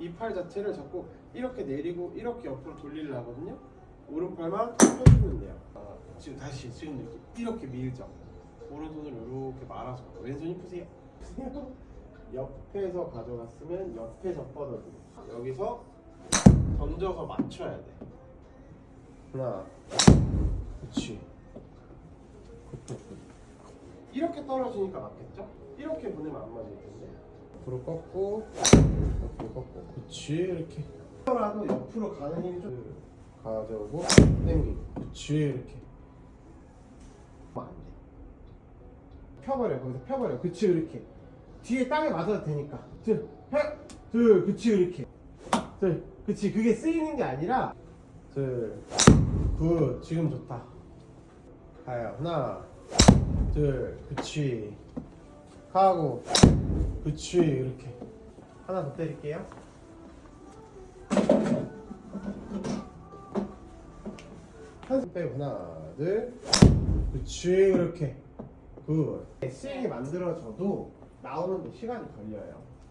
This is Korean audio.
이 팔 자체를 자꾸 이렇게 내리고 이렇게 옆으로 돌리려 하거든요. 오른팔만 펴주면 돼요. 아, 지금 다시 지금 느낌 이렇게 밀죠. 오른손을 이렇게 말아서 왼손 힘 푸세요. 옆에서 가져갔으면 옆에서 뻗어주고 여기서 던져서 맞춰야 돼. 하나, 그렇지. 이렇게 떨어지니까 맞겠죠? 이렇게 보내면 안 맞을 텐데. 옆으로 꺾고, 옆으로 꺾고, 그렇지 이렇게. 라도 옆으로 가는 힘이 좀 가져오고 당기고, 그렇지 이렇게. 안 돼. 펴버려 거기서 펴버려, 그렇지 이렇게. 뒤에 땅에 맞아도 되니까. 둘, 하나, 둘, 그렇지 이렇게. 둘, 그렇지 그게 쓰이는 게 아니라. 둘, 굿, 지금 좋다. 가요. 하나, 둘, 그치. 하고, 그치, 이렇게. 하나 더 때릴게요. 한손 빼고, 하나, 둘, 그치, 이렇게. 굿. 스윙이 만들어져도 나오는 데 시간이 걸려요.